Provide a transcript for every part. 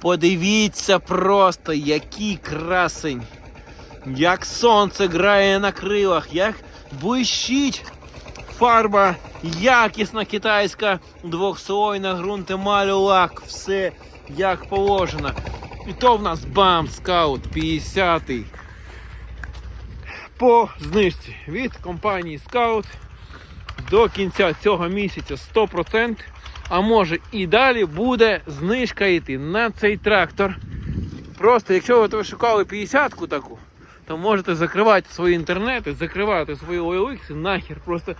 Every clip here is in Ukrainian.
Подивіться просто, який красень. Як сонце грає на крилах, як блищить фарба, якісна китайська, двохслойна ґрунтемаль лак, все як положено. І то в нас бам, скаут 50 по знижці від компанії Scout до кінця цього місяця 100%, а може і далі буде знижка йти на цей трактор. Просто якщо ви шукали 50-ку таку, то можете закривати свої інтернети, закривати свої OLX, нахер просто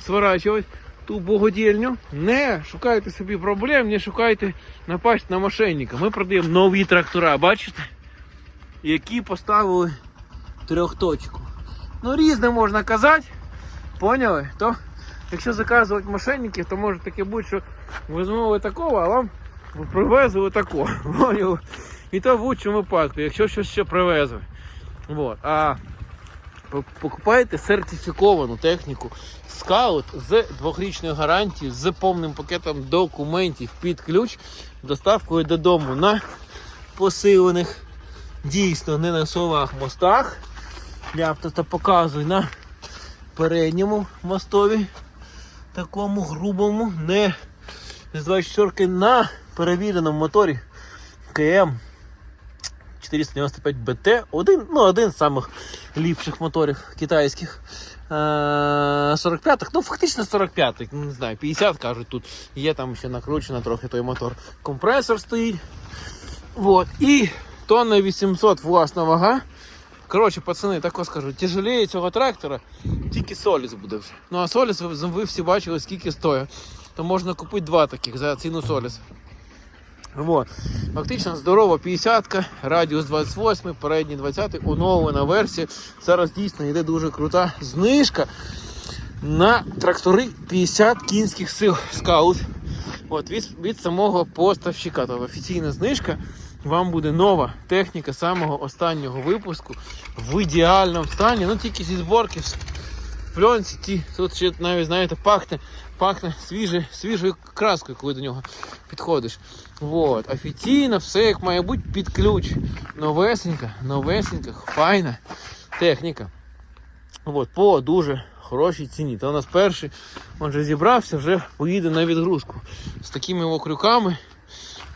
сворачувати ту богодільню. Не шукайте собі проблем, не шукайте напасть на мошенника. Ми продаємо нові трактора, бачите? Які поставили трьохточку. Ну, різне можна казати. Поняли? То, якщо заказувати мошенників, то може таке бути, що замовили такого, а вам привезли такого. І то в лучшому випадку, якщо щось ще привезли. Вот. А по- покупаєте сертифіковану техніку скаут з двохрічною гарантією, з повним пакетом документів під ключ, доставкою додому на посилених, дійсно не на совах мостах. Я просто показую на передньому мостові, такому грубому, не з 24 на перевіреному моторі КМ 495 БТ. Один, ну, один з самих ліпших моторів китайських. Е, 45-х, ну фактично 45-х, не знаю, 50 кажуть тут. Є там ще накручено трохи той мотор. Компресор стоїть. Вот. І тонна 800 власна вага. Коротше, пацани, так скажу, тяжелее цього трактора, тільки Соліс буде вже. Ну а Соліс ви всі бачили, скільки стоїть. То можна купити два таких за ціну Соліс. Вот. Фактично здорова 50-ка, радіус 28, передній 20, оновлена версія. Зараз дійсно йде дуже крута знижка на трактори 50 кінських сил скаут. От від, від самого поставщика. Тобто офіційна знижка. Вам буде нова техніка самого останнього випуску в ідеальному стані. Ну тільки зі зборки в пленці. Ті, тут ще навіть знаєте, пахне, пахне свіже, свіжою краскою, коли до нього підходиш. Вот. Офіційно все як має бути під ключ. Новесенька, новесенька, файна техніка. От, по дуже хорошій ціні. Та у нас перший, він вже зібрався, вже поїде на відгрузку. З такими о крюками.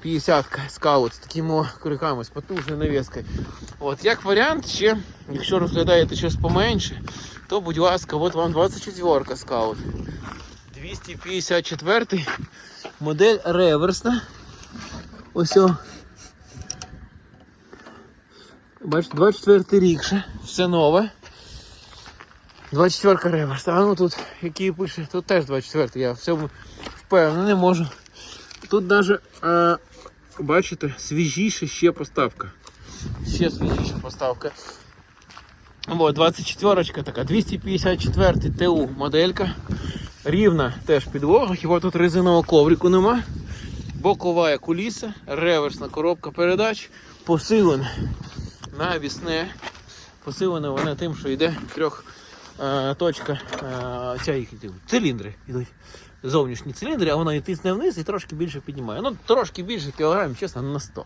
50 скаут з такими крюками, з потужною навіскою. От, як варіант, ще, якщо розглядаєте щось поменше, то будь ласка, от вам 24 скаут. 254 модель реверсна. Ось. Бачите, 24 рік ще, все нове. 24 реверс. А ну тут, який пише, тут теж 24, я в цьому впевнений можу. Тут навіть, бачите, свіжіша ще поставка. Ще свіжіша поставка. Вот, 24 така, 254 ТУ моделька. Рівна теж підлога, хіба тут резинового коврику нема. Бокова куліса, реверсна коробка передач, посилена навісне. Посилена вона тим, що йде трьох е, точка, е, ця їх циліндри йдуть. Зовнішні циліндри, а вона і тисне вниз і трошки більше піднімає. Ну, трошки більше кілограмів, чесно, на 100.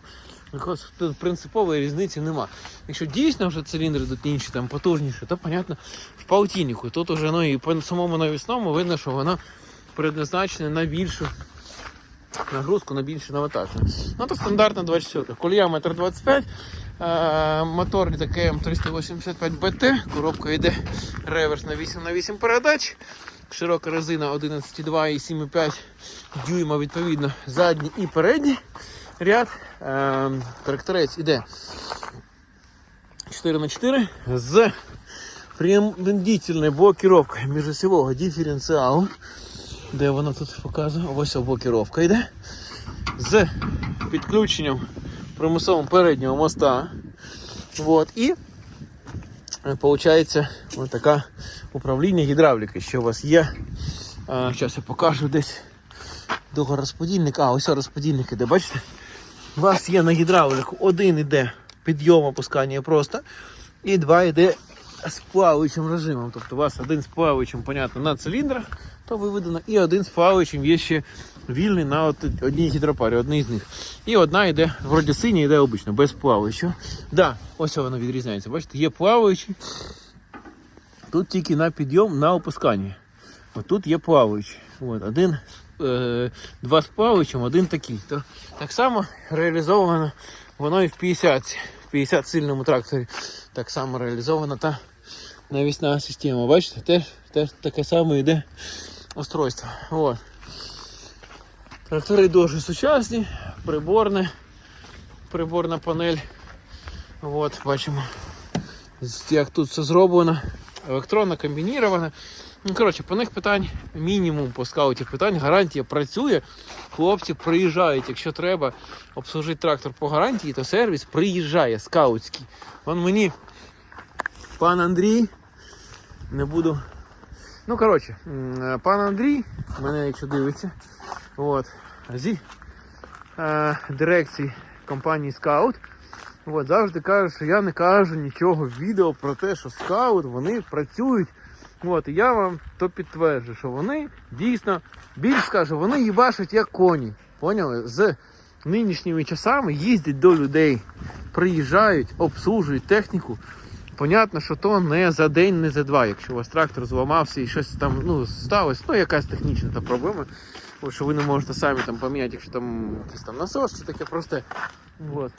Тут принципової різниці нема. Якщо дійсно вже циліндри тут інші, там потужніші, то, понятно, в паутіннику. Тут уже ну, і по самому навісному видно, що вона предназначена на більшу нагрузку, на більше навантаження. Ну, то стандартна 24. Колія 1,25 м, мотор таке 385 БТ, коробка йде реверс на 8 на 8 передач. Широка резина 11,2 і 7,5 дюйма, відповідно, задній і передній ряд. Е, Тракторець іде 4х4 з приємдительною блокировкою міжосівого диференціалу. Де вона тут показує? Ось блокировка йде. З підключенням примусовим переднього моста. Вот. І виходить ось таке управління гідравліки, що у вас є. Зараз я покажу десь довго розподільник. А, ось розподільник іде, бачите? У вас є на гідравліку один іде підйом опускання просто, і два йде з плаваючим режимом. Тобто у вас один з плаваючим, понятно, на циліндрах, то виведено, і один з плаваючим є ще вільний на одній гідропарі, одній з них. І одна йде, вроді синя, йде обично, без плаваючого. Да, ось воно відрізняється. Бачите, є плаваючий. Тут тільки на підйом, на опусканні. От тут є плаваючий. От, один, два з плаваючим, один такий. То, так само реалізовано воно і в 50, в 50 сильному тракторі. Так само реалізована та навісна система. Бачите, теж, теж таке саме йде устройство. От. Трактори дуже сучасні, приборне, приборна панель. От, бачимо, як тут все зроблено. Електронно комбініровано. Ну, коротше, по них питань мінімум по скауті питань. Гарантія працює. Хлопці приїжджають, якщо треба обслужити трактор по гарантії, то сервіс приїжджає скаутський. Вон мені пан Андрій, не буду. Ну, коротше, пан Андрій, мене якщо дивиться, от, зі е, дирекції компанії Scout, от, завжди каже, що я не кажу нічого в відео про те, що скаут вони працюють. От, і я вам то підтверджую, що вони дійсно більш скажу, вони їбашать як коні. Поняли? З нинішніми часами їздять до людей, приїжджають, обслужують техніку. Понятно, що то не за день, не за два. Якщо у вас трактор зламався і щось там ну, сталося, ну якась технічна та проблема, що ви не можете самі там поміняти, якщо там якийсь там насос чи таке просте. От.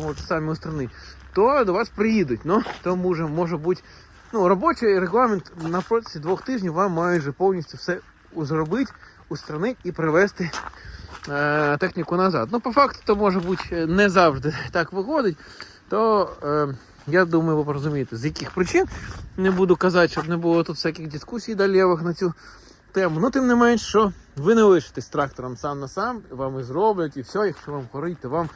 Можете самі устранити, то до вас приїдуть. Ну, то може, може бути ну, робочий регламент на протязі двох тижнів вам майже повністю все зробити, устранити і привезти е, техніку назад. Ну, по факту, то може бути е, не завжди так виходить, то е, я думаю, ви порозумієте, з яких причин. Не буду казати, щоб не було тут всяких дискусій далевих на цю тему. Ну, тим не менш, що ви не лишитесь трактором сам на сам, вам і зроблять, і все, якщо вам горить, то вам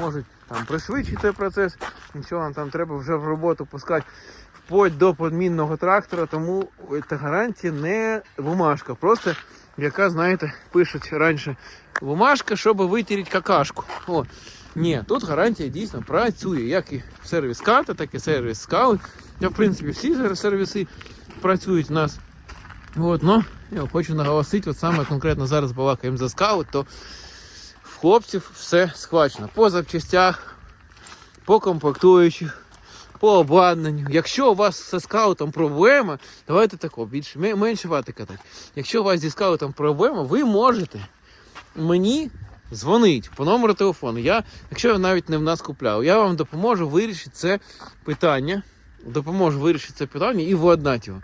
можуть там пришвидшити процес, нічого вам там треба вже в роботу пускати вплоть до подмінного трактора, тому ця гарантія не бумажка, просто яка, знаєте, пишуть раніше бумажка, щоб витереть какашку. О, ні, тут гарантія дійсно працює, як і сервіс карта, так і сервіс скаут. Я, в принципі, всі сервіси працюють у нас. От, ну, я хочу наголосити, от саме конкретно зараз балакаємо за скаут, то в хлопців все схвачено. По запчастях, по комплектуючих, по обладнанню. Якщо у вас зі скаутом проблема, давайте тако, більше, менше вати катати. Якщо у вас зі скаутом проблема, ви можете мені дзвонити по номеру телефону. Я, якщо ви навіть не в нас купляв, я вам допоможу вирішити це питання. Допоможу вирішити це питання і владнати його.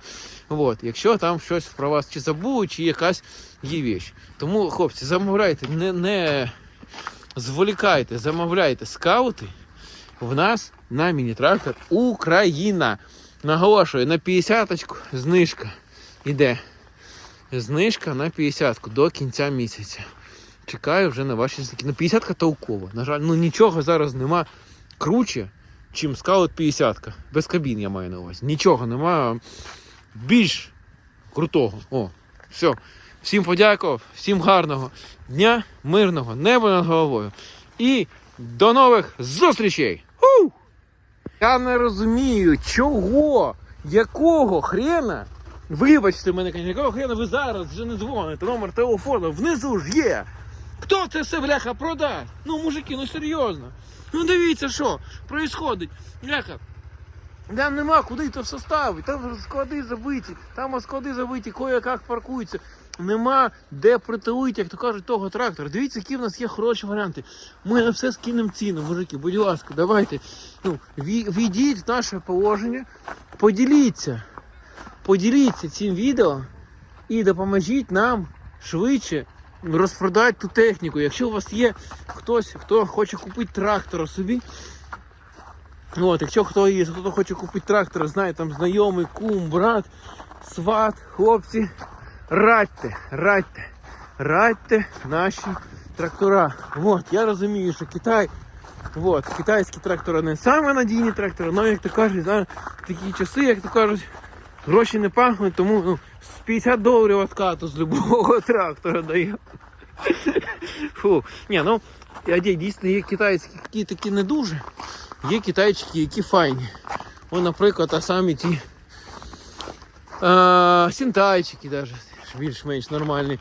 От, якщо там щось про вас чи забули, чи якась є віч. Тому, хлопці, замовляйте, не, не зволікайте, замовляйте скаути в нас на міні-трактор Україна. Наголошую, на 50-очку знижка іде. Знижка на 50-ку до кінця місяця. Чекаю вже на ваші зники. Ну, 50-ка толкова. На жаль, ну нічого зараз нема круче, чим скаут 50-ка. Без кабін я маю на увазі. Нічого нема більш крутого. О, все. Всім подякував, всім гарного дня, мирного неба над головою. І до нових зустрічей! Ху! Я не розумію, чого, якого хрена. Вибачте мене, якого хрена ви зараз вже не дзвоните. Номер телефону внизу ж є. Хто це все, бляха, продасть? Ну, мужики, ну серйозно. Ну дивіться, що происходить. Бляха, там нема куди то все ставити, там склади забиті, там склади забиті, кое-як паркуються. Нема де притулити, як то кажуть, того трактора. Дивіться, які в нас є хороші варіанти. Ми на все скинемо ціну, мужики, будь ласка, давайте. Ну, війдіть в наше положення, поділіться. Поділіться цим відео і допоможіть нам швидше розпродати ту техніку. Якщо у вас є хтось, хто хоче купити трактора собі, От, якщо хто є, хто хоче купити трактор, знає там знайомий, кум, брат, сват, хлопці, радьте, радьте, радьте наші трактора. От, я розумію, що Китай, от, китайські трактори не саме надійні трактори, але як то кажуть, знаєш, такі часи, як то кажуть, гроші не пахнуть, тому ну, з 50 доларів откату з любого трактора дає. Фу. Ні, ну, дійсно є китайські, які такі не дуже. Є китайчики, які файні. О, наприклад, а самі ті е, сінтайчики, даже, більш-менш нормальні.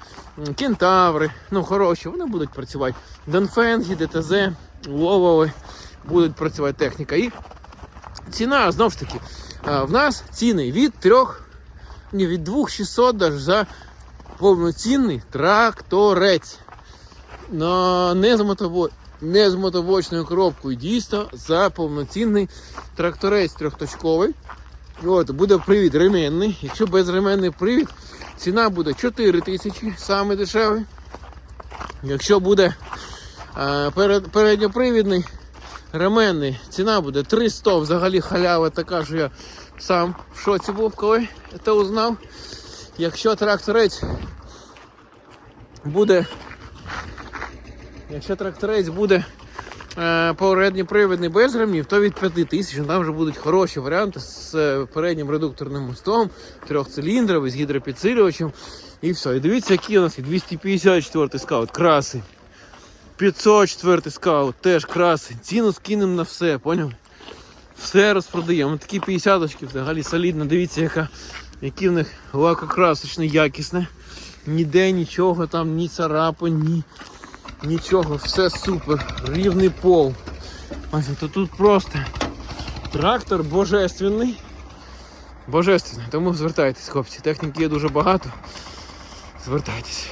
Кентаври, ну хороші, вони будуть працювати. Донфенги, ДТЗ, Ловови будуть працювати техніка. І ціна знову ж таки. В нас ціни від 3, ні, від 2600 даже за повноцінний тракторець. Но не з мотобо... не з мотобочною коробкою. Дійсно за повноцінний тракторець трьохточковий. От, буде привід ременний. Якщо безременний привід, ціна буде 4 тисячі, саме дешевий. Якщо буде е, передньопривідний ременний, ціна буде 300. Взагалі халява така, що я сам в шоці був, коли це узнав. Якщо тракторець буде. Якщо тракторець буде е, передньопривідний без ремнів, то від 5 тисяч там вже будуть хороші варіанти з е, переднім редукторним мостом, трьохциліндровий, з гідропідсилювачем. І все. І дивіться, які у нас є 254 скаут, красий. 504 скаут, теж красий. Ціну скинемо на все, поняв? Все розпродаємо. Такі 50 взагалі солідно. Дивіться, яка, які в них лакокрасочне, якісне. Ніде нічого там, ні царапин, ні нічого, все супер. Рівний пол. Ось то тут просто трактор божественний. Божественний. Тому звертайтесь, хлопці. Техніки є дуже багато. Звертайтесь.